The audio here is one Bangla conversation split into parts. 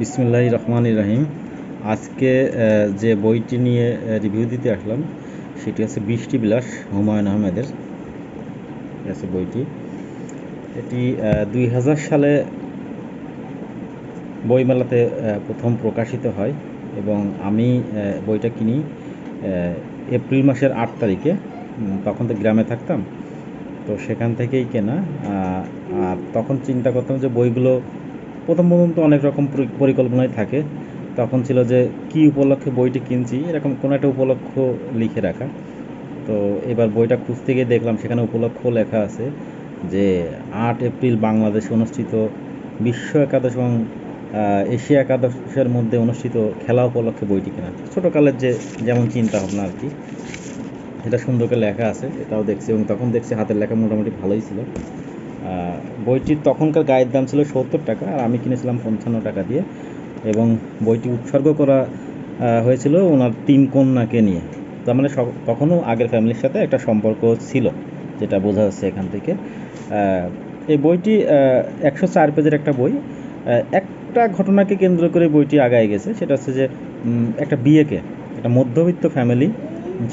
বিসমিল্লাহ রহমান রহিম। আজকে যে বইটি নিয়ে রিভিউ দিতে আসলাম, সেটি হচ্ছে বৃষ্টি বিলাস হুমায়ুন আহমেদের। আছে বইটি। এটি দুই হাজার সালে বইমেলাতে প্রথম প্রকাশিত হয় এবং আমি বইটা কিনি এপ্রিল মাসের আট তারিখে। তখন তো গ্রামে থাকতাম, তো সেখান থেকেই কেনা। আর তখন চিন্তা করতাম যে বইগুলো প্রথম প্রথম তো অনেক রকম পরি- পরিকল্পনাই থাকে। তখন ছিল যে, কি উপলক্ষে বইটি কিনছি, এরকম কোনো একটা উপলক্ষ লিখে রাখা। তো এবার বইটা খুঁজতে গিয়ে দেখলাম, সেখানে উপলক্ষ লেখা আছে যে, আট এপ্রিল বাংলাদেশে অনুষ্ঠিত বিশ্ব একাদশ এবং এশিয়া একাদশের মধ্যে অনুষ্ঠিত খেলা উপলক্ষে বইটি কেনা। ছোটোকালের যে, যেমন চিন্তা ভাবনা আর কি। এটা সুন্দর করে লেখা আছে, এটাও দেখছি এবং তখন দেখছি হাতের লেখা মোটামুটি ভালোই ছিল। বইটির তখনকার গায়ের দাম ছিল সত্তর টাকা, আর আমি কিনেছিলাম পঞ্চান্ন টাকা দিয়ে। এবং বইটি উৎসর্গ করা হয়েছিল ওনার তিন কন্যাকে নিয়ে। তার মানে তখনও আগের ফ্যামিলির সাথে একটা সম্পর্ক ছিল, যেটা বোঝা যাচ্ছে এখান থেকে। এই বইটি একশো চার পেজের একটা বই। একটা ঘটনাকে কেন্দ্র করে বইটি আগায় গেছে, সেটা হচ্ছে যে একটা বিয়েকে, একটা মধ্যবিত্ত ফ্যামিলি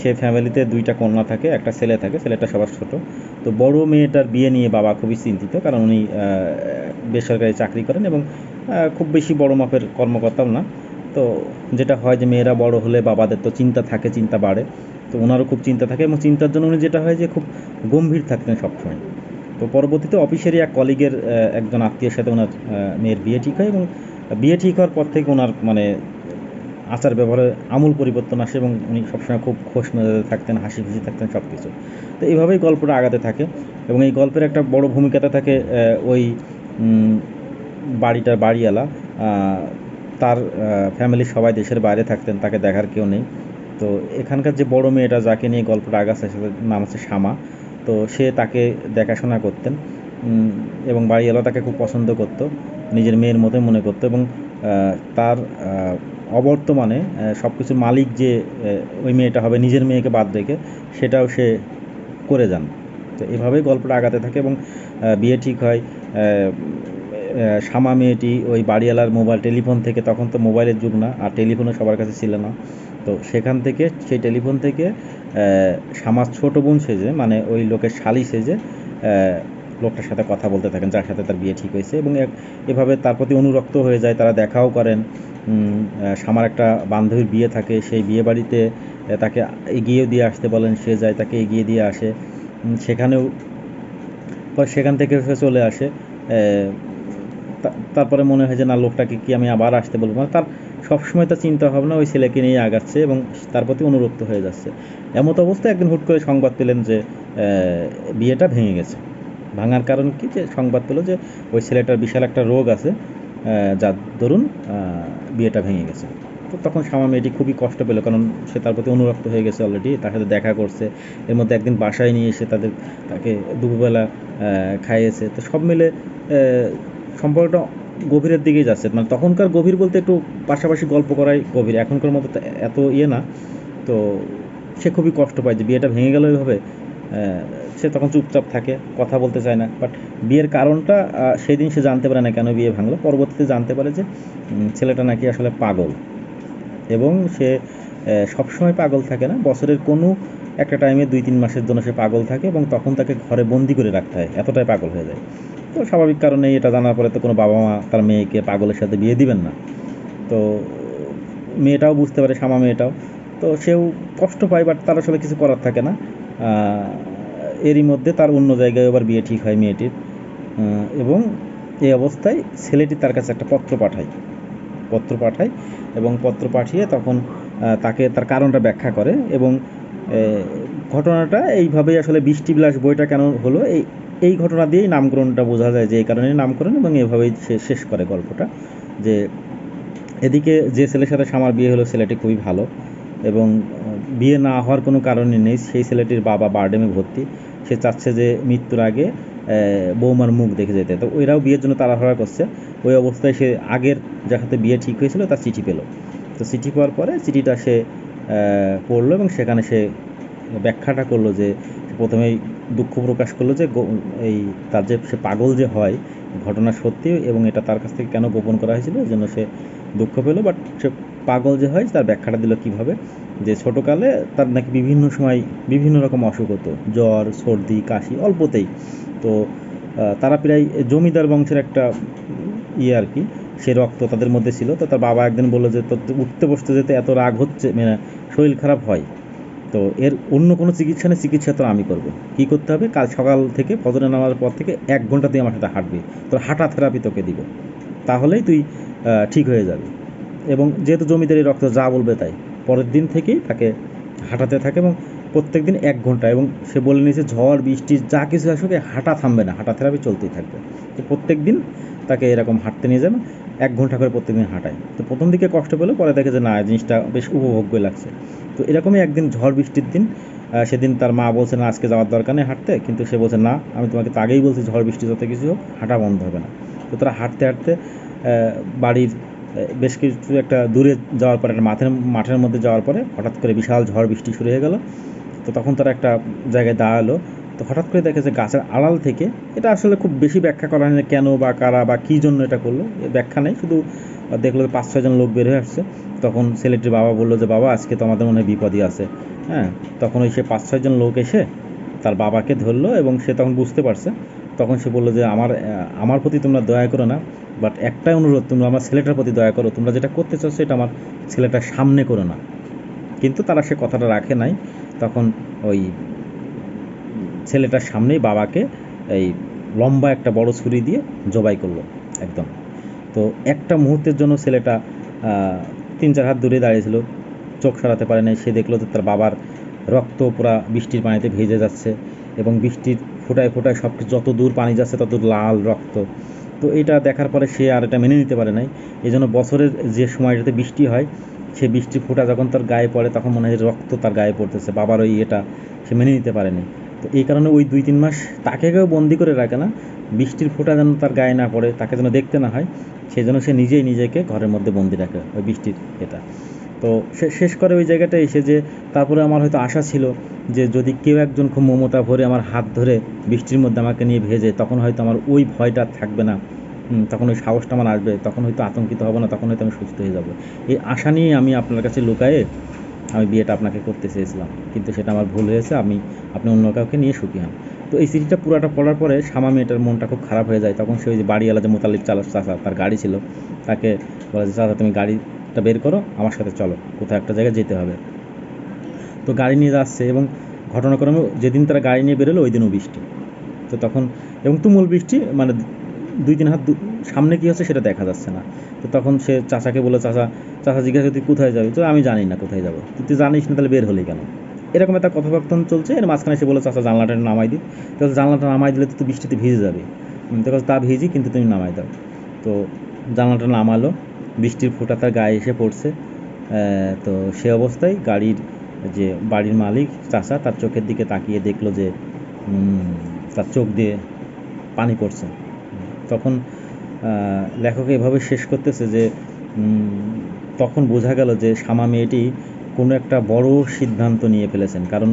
সে ফ্যামিলিতে দুইটা কন্যা থাকে, একটা ছেলে থাকে, ছেলেটা সবার ছোট। তো বড় মেয়েটার বিয়ে নিয়ে বাবা খুবই চিন্তিত, কারণ উনি বেসরকারি চাকরি করেন এবং খুব বেশি বড় মাপের কর্মকর্তাও না। তো যেটা হয় যে মেয়েরা বড় হলে বাবাদের তো চিন্তা থাকে, চিন্তা বাড়ে। তো ওনারও খুব চিন্তা থাকে এবং চিন্তার জন্য উনি যেটা হয় যে খুব গম্ভীর থাকতেন সবসময়। তো পরবর্তীতে অফিসেরই এক কলিগের একজন আত্মীয়ের সাথে ওনার মেয়ের বিয়ে ঠিক হয় এবং বিয়ে ঠিক হওয়ার পর থেকে ওনার মানে আচার ব্যবহারে আমূল পরিবর্তন আসে এবং উনি সবসময় খুব খোশ থাকতেন, হাসি খুশি থাকতেন সব কিছু তো এইভাবেই গল্পটা আগাতে থাকে এবং এই গল্পের একটা বড় ভূমিকাতে থাকে ওই বাড়িটার বাড়িওয়ালা। তার ফ্যামিলির সবাই দেশের বাইরে থাকতেন, তাকে দেখার কেউ নেই। তো এখানকার যে বড় মেয়েটা যাকে নিয়ে গল্পটা আগাচ্ছে সেটার নাম হচ্ছে শ্যামা তো সে তাকে দেখাশোনা করতেন এবং বাড়িওয়ালা তাকে খুব পছন্দ করতো, নিজের মেয়ের মতো মনে করতো এবং তার অবর্তমানে সব কিছুর মালিক যে ওই মেয়েটা হবে নিজের মেয়েকে বাদ রেখে সেটাও সে করে যান। তো এভাবেই গল্পটা আগাতে থাকে এবং বিয়ে ঠিক হয়। আহ, মেয়েটি ওই বাড়িওয়ালার মোবাইল টেলিফোন থেকে তখন তো মোবাইলের যুগ না আর টেলিফোনও সবার কাছে ছিল না। তো সেখান থেকে সেই টেলিফোন থেকে আহ, শ্যামার ছোট বোন সেজে মানে ওই লোকের শালি সেজে লোকটার সাথে কথা বলতে থাকেন, যার সাথে তার বিয়ে ঠিক হয়েছে এবং এভাবে তার প্রতি অনুরক্ত হয়ে যায়, তারা দেখাও করেন। সামার একটা বান্ধবীর বিয়ে থাকে, সেই বিয়ে বাড়িতে তাকে এগিয়ে দিয়ে আসতে বলেন, সে যায় তাকে এগিয়ে দিয়ে আসে। সেখানেও সেখান থেকে সে চলে আসে। তারপরে মনে হয় যে, না, লোকটাকে কি আমি আবার আসতে বলব? মানে তার সবসময় তার চিন্তা ভাবনা ওই ছেলেকে নিয়ে আগাচ্ছে এবং তার প্রতি অনুরক্ত হয়ে যাচ্ছে। এমত অবস্থায় একদিন হুট করে সংবাদ পেলেন যে বিয়েটা ভেঙে গেছে। ভাঙার কারণ কি? যে সংবাদ পেল যে ওই ছেলেটার বিশাল একটা রোগ আছে যার দরুন বিয়েটা ভেঙে গেছে। তো তখন শ্যামা মেয়েটি খুবই কষ্ট পেল কারণ সে তার প্রতি অনুরক্ত হয়ে গেছে অলরেডি তার সাথে দেখা করছে। এর মধ্যে একদিন বাসায় নিয়ে এসে তাদের তাকে দুপুরবেলা খাইয়েছে। তো সব মিলে সম্পর্কটা গভীরের দিকেই যাচ্ছে। মানে তখনকার গভীর বলতে একটু পাশাপাশি গল্প করাই গভীর। এখনকার মতো এত ইয়ে না। তো সে খুবই কষ্ট পায় যে বিয়েটা ভেঙে গেল এইভাবে। আহ, সে তখন চুপচাপ থাকে, কথা বলতে চায় না। বাট বিয়ের কারণটা সেদিন সে জানতে পারে না কেন বিয়ে ভাঙলো। পরবর্তীতে জানতে পারে যে ছেলেটা নাকি আসলে পাগল। এবং সে সবসময় পাগল থাকে না। বছরের কোনো একটা টাইমে দুই তিন মাসের জন্য সে পাগল থাকে এবং তখন তাকে ঘরে বন্দি করে রাখতে হয়। এতটাই পাগল হয়ে যায়। তো স্বাভাবিক কারণে এটা জানার পরে তো কোনো বাবা মা তার মেয়েকে পাগলের সাথে বিয়ে দিবেন না। তো মেয়েটাও বুঝতে পারে শ্যামা মেয়েটাও। তো সেও কষ্ট পায় বাট তার আসলে কিছু করার থাকে না। এরই মধ্যে তার অন্য জায়গায় আবার বিয়ে ঠিক হয় মেয়েটির এবং এই অবস্থায় ছেলেটি তার কাছে একটা পত্র পাঠায় পত্র পাঠায় এবং পত্র পাঠিয়ে তখন তাকে তার কারণটা ব্যাখ্যা করে এবং ঘটনাটা এইভাবেই আসলে বৃষ্টি বিলাস বইটা কেন হলো, এই এই ঘটনা দিয়েই নামকরণটা বোঝা যায় যে এই কারণে নামকরণ এবং এভাবেই সে শেষ করে গল্পটা, যে এদিকে যে ছেলের সাথে আমার বিয়ে হলো ছেলেটি খুবই ভালো এবং বিয়ে না হওয়ার কোনো কারণই নেই, সেই ছেলেটির বাবা বারডেমে ভর্তি সে চাচ্ছে যে মৃত্যুর আগে বৌমার মুখ দেখে যেতে। তো ওইরাও বিয়ের জন্য তাড়াহাড়া করছে। ওই অবস্থায় সে আগের যার সাথে বিয়ে ঠিক হয়েছিল, তার চিঠি পেল। তো চিঠি পাওয়ার পরে চিঠিটা সে পড়ল এবং সেখানে সে ব্যাখ্যাটা করল যে প্রথমেই দুঃখ প্রকাশ করল যে এই তার যে সে পাগল যে হয়, ঘটনা সত্যি এবং এটা তার কাছ থেকে কেন গোপন করা হয়েছিল, এই জন্য সে দুঃখ পেল। বাট সে পাগল যে হয়, তার ব্যাখ্যাটা দিল কীভাবে? যে ছোটোকালে তার নাকি বিভিন্ন সময় বিভিন্ন রকম অসুখ হতো। জ্বর, সর্দি, কাশি অল্পতেই। তো তারা প্রায় জমিদার বংশের একটা ইয়ে আর কি, সে রক্ত তাদের মধ্যে ছিল। তো তার বাবা একদিন বলল যে, তোর উঠতে বসতে যেতে এত রাগ হচ্ছে মানে শরীর খারাপ হয়। তো এর অন্য কোনো চিকিৎসা নেই, চিকিৎসা তো আমি করব। কী করতে হবে? কাল সকাল থেকে ফজরে নামার পর থেকে এক ঘণ্টা তুই আমার সাথে হাঁটবি। তোর হাঁটা থেরাপি তোকে দিব। তাহলেই তুই ঠিক হয়ে যাবে। এবং যেহেতু জমিদারি রক্ত যা বলবে তাই। পরের দিন থেকেই তাকে হাঁটাতে থাকে এবং প্রত্যেক দিন এক ঘণ্টা এবং সে বলে নিয়েছে, ঝড়, বৃষ্টি, যা কিছু আসুক হাঁটা থামবে না, হাঁটা থেরাপি চলতেই থাকবে। তো প্রত্যেক দিন তাকে এরকম হাঁটতে নিয়ে যাবে, এক ঘণ্টা করে প্রত্যেক দিন হাঁটায়। তো প্রথম দিকে কষ্ট পেল, পরে দেখে যে না জিনিসটা বেশ উপভোগ্য লাগছে। তো এরকমই একদিন ঝড়, বৃষ্টির দিন সেদিন তার মা বলছে, না, আজকে যাওয়ার দরকার নেই হাঁটতে। কিন্তু সে বলছে, না, আমি তোমাকে তো আগেই বলছি, ঝড়, বৃষ্টি যত কিছু হোক, হাঁটা বন্ধ হবে না। তো তারা হাঁটতে হাঁটতে বাড়ির বেশ কিছু একটা দূরে যাওয়ার পরে, একটা মাঠের মাঠের মধ্যে যাওয়ার পরে হঠাৎ করে বিশাল ঝড়, বৃষ্টি শুরু হয়ে গেল। তো তখন তারা একটা জায়গায় দাঁড়াল। তো হঠাৎ করে দেখে যে গাছের আড়াল থেকে এটা আসলে খুব বেশি ব্যাখ্যা করা হয় কেন বা কারা বা কী জন্য এটা করল ব্যাখ্যা নেই। শুধু দেখল যে পাঁচ ছয়জন লোক বের হয়ে আসছে। তখন ছেলেটির বাবা বলল যে, বাবা, আজকে তো আমাদের মনে হয় বিপদই আছে। হ্যাঁ তখন ওই সে পাঁচ ছয়জন লোক এসে তার বাবাকে ধরলো এবং সে তখন বুঝতে পারছে। তখন সে বলল যে, আমার আমার প্রতি তোমরা দয়া করো না বাট একটাই অনুরোধ, তোমরা আমার ছেলেটার প্রতি দয়া করো। তোমরা যেটা করতে চাচ্ছ এটা আমার ছেলেটার সামনে করো না। কিন্তু তারা সে কথাটা রাখে নাই। তখন ওই ছেলেটার সামনেই বাবাকে এই লম্বা একটা বড় ছুরি দিয়ে জবাই করল একদম। তো একটা মুহূর্তের জন্য ছেলেটা তিন চার হাত দূরে দাঁড়িয়েছিল। চোখ সরাতে পারে নাই। সে দেখল যে তার বাবার রক্ত পুরা বৃষ্টির পানিতে ভেজে যাচ্ছে এবং বৃষ্টির ফোটায় ফোটায় সব যত দূর পানি যাচ্ছে তত লাল রক্ত। তো এটা দেখার পরে সে আর এটা মেনে নিতে পারে নাই। এই জন্য বছরের যে সময়টাতে বৃষ্টি হয় সে বৃষ্টির ফোঁটা যখন তার গায়ে পড়ে, তখন মনে হয় রক্ত তার গায়ে পড়তেছে। বাবার ওই এটা সে মেনে নিতে পারেনি। তো এই কারণে ওই দুই তিন মাস তাকে কেউ বন্দি করে রাখে না। বৃষ্টির ফোঁটা যেন তার গায়ে না পড়ে, তাকে যেন দেখতে না হয় সেই জন্য সে নিজেই নিজেকে ঘরের মধ্যে বন্দি রাখে ওই বৃষ্টির এটা। তো সে শেষ করে ওই জায়গাটা এসে যে তারপরে আমার হয়তো আশা ছিল যে যদি কেউ একজন খুব মমতা ভরে আমার হাত ধরে বৃষ্টির মধ্যে আমাকে নিয়ে ভেজে, তখন হয়তো আমার ওই ভয়টা থাকবে না। তখন ওই সাহসটা আমার আসবে, তখন হয়তো আতঙ্কিত হব না, তখন হয়তো আমি সুস্থ হয়ে যাব। এই আশা নিয়ে আমি আপনার কাছে লুকায়ে আমি বিয়েটা আপনাকে করতে চেয়েছিলাম। কিন্তু সেটা আমার ভুল হয়েছে, আমি, আপনি অন্য কাউকে নিয়ে সুখী হন। তো এই সিটিটা পুরাটা পড়ার পরে সামা মেয়েটার মনটা খুব খারাপ হয়ে যায়। তখন সে ওই যে বাড়িওয়ালা যে মোতালিক চালা চাচা, তার গাড়ি ছিল, তাকে বলে যে, চাচা, তুমি গাড়িটা বের করো, আমার সাথে চলো, কোথাও একটা জায়গায় যেতে হবে। তো গাড়ি নিয়ে যাচ্ছে এবং ঘটনাক্রমে যেদিন তারা গাড়ি নিয়ে বেরোলো, ওই দিনও বৃষ্টি। তো তখন, এবং তুমুল বৃষ্টি মানে দুই তিন হাত সামনে কী হচ্ছে সেটা দেখা যাচ্ছে না। তো তখন সে চাচাকে বলে চাচা চাচা জিজ্ঞাসা তুই কোথায় যাবি? তো আমি জানি না কোথায় যাব। তুই জানিস না তাহলে বের হলি কেন? এরকম একটা কথোপকথন চলছে। এর মাঝখানে সে বলে চাচা জানলাটা নামাই দিই। তো জানলাটা নামাই দিলে তো তুই বৃষ্টিতে ভিজে যাবি। বলছে, তা ভিজি কিন্তু তুমি নামাই দাও। তো জানলাটা নামালো। বৃষ্টির ফোঁটা তার গায়ে এসে পড়ছে। তো সে অবস্থায় গাড়ির যে বাড়ির মালিক চাচা তার চোখের দিকে তাকিয়ে দেখল যে তার চোখ দিয়ে পানি পড়ছে। তখন লেখক এভাবে শেষ করতেছে যে তখন বোঝা গেল যে শামা মেয়েটি কোনো একটা বড় সিদ্ধান্ত নিয়ে ফেলেছেন। কারণ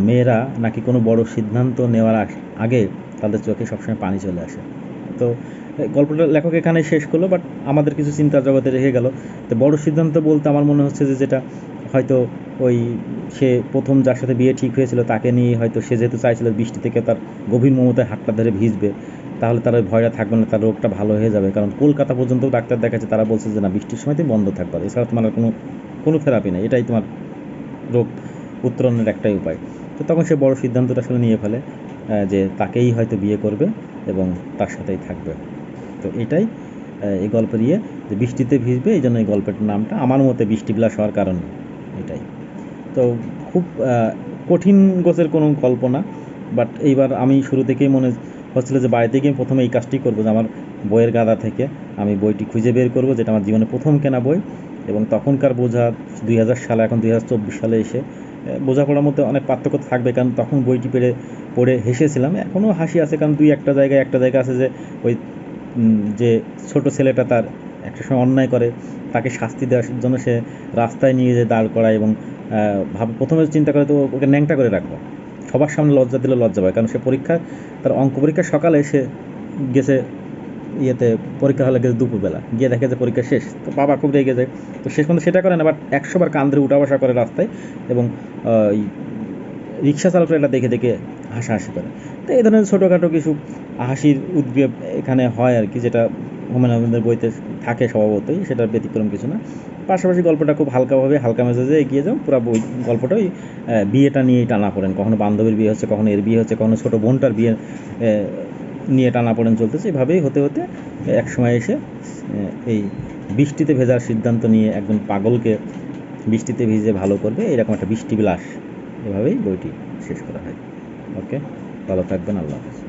মেয়েরা নাকি কোনো বড় সিদ্ধান্ত নেওয়ার আগ- তাদের চোখে সবসময় পানি চলে আসে। তো গল্পটা লেখক এখানে শেষ করল, বাট আমাদের কিছু চিন্তা জগতে রেখে গেল। তো বড় সিদ্ধান্ত বলতে আমার মনে হচ্ছে যে, যেটা হয়তো ওই সে প্রথম যার সাথে বিয়ে ঠিক হয়েছিল, তাকে নিয়ে হয়তো সে যেহেতু চাইছিল বৃষ্টি থেকে তার গভীর মমতায় হাতটা ধরে ভিজবে। তাহলে তার ভয়টা থাকবে না, তার রোগটা ভালো হয়ে যাবে। কারণ কলকাতা পর্যন্ত ডাক্তার দেখাচ্ছে, তারা বলছে যে না, বৃষ্টির সময় তুমি বন্ধ থাকবে এছাড়া তোমার কোনো কোনো থেরাপি নেই। এটাই তোমার রোগ উত্তরণের একটাই উপায়। তো তখন সে বড় সিদ্ধান্তটা আসলে নিয়ে ফেলে যে তাকেই হয়তো বিয়ে করবে এবং তার সাথেই থাকবে। তো এটাই এই গল্পের ইয়ে যে বৃষ্টিতে ভিজবে, এই জন্য এই গল্পের নামটা আমার মতে বৃষ্টি বিলাস হওয়ার কারণ এটাই। তো খুব কঠিন গোছের কোনো গল্প না বাট এইবার আমি শুরু থেকেই মনে হচ্ছিল যে বাড়িতে গিয়ে প্রথমে এই কাজটি করব, যে আমার বইয়ের গাদা থেকে আমি বইটি খুঁজে বের করব, যেটা আমার জীবনে প্রথম কেনা বই। এবং তখনকার বোঝা দুই হাজার সালে, এখন দুই হাজার চব্বিশ সালে এসে বোঝাপড়ার মধ্যে অনেক পার্থক্য থাকবে, কারণ তখন বইটি পেরে পড়ে হেসেছিলাম। এখনও হাসি আছে, কারণ দুই একটা জায়গায় একটা জায়গা আছে যে, ওই যে ছোট ছেলেটা তার একটা সময় অন্যায় করে, তাকে শাস্তি দেওয়ার জন্য সে রাস্তায় নিয়ে যে দাঁড় করায় এবং ভাব, প্রথমে চিন্তা করে তো ওকে ন্যাংটা করে রাখব। সবার সামনে লজ্জা দিলে লজ্জা পায়, কারণ সে পরীক্ষা, তার অঙ্ক পরীক্ষা সকালে সে গেছে ইয়েতে, পরীক্ষা হলে গেছে দুপুরবেলা। গিয়ে দেখে যে পরীক্ষা শেষ, তো বাবা খুব রেগে যায়। তো শেষ পর্যন্ত সেটা করে না বাট একশো বার কান উঠা বসা করে রাস্তায় এবং রিক্সা চালকরা এটা দেখে দেখে হাসাহাসি করে। তো এই ধরনের ছোটোখাটো কিছু হাসির উদ্বেগ এখানে হয় আর কি, যেটা হুমায়ুন আহমেদের বইতে থাকে স্বভাবতই সেটা ব্যতিক্রম কিছু না। পাশাপাশি গল্পটা খুব হালকাভাবে হালকা মেজাজে এগিয়ে যাও পুরো বই গল্পটাই আহ, বিয়েটা নিয়েই টানা পড়েন। কখনো বান্ধবীর বিয়ে হচ্ছে কখনো এর বিয়ে হচ্ছে কখনো ছোটো বোনটার বিয়ে নিয়ে টানা পড়েন চলতেছে। এভাবেই হতে হতে এক সময় এসে এই বৃষ্টিতে ভেজার সিদ্ধান্ত নিয়ে একজন পাগলকে বৃষ্টিতে ভিজে ভালো করবে এরকম একটা বৃষ্টি বিলাস এভাবেই বইটি শেষ করা হয়। ওকে ভালো থাকবেন আল্লাহ হাফেজ।